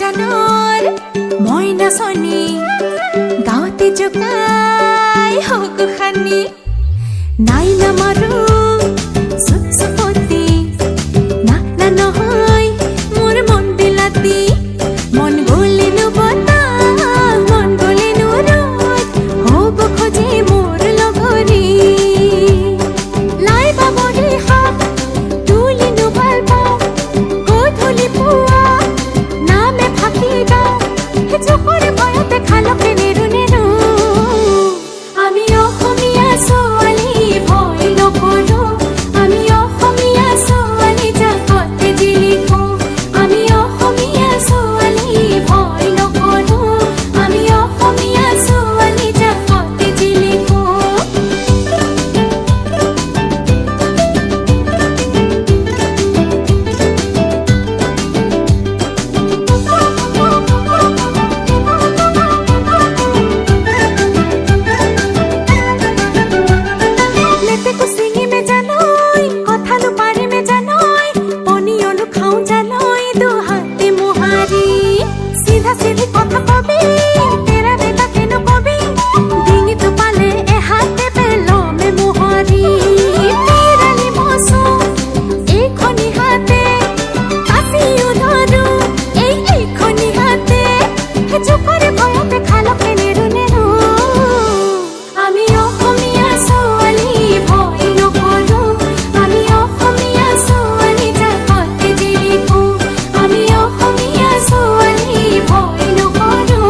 জানোর ময়না Sony গাওতে জোকাই হোক খানি নাই না মারু Chân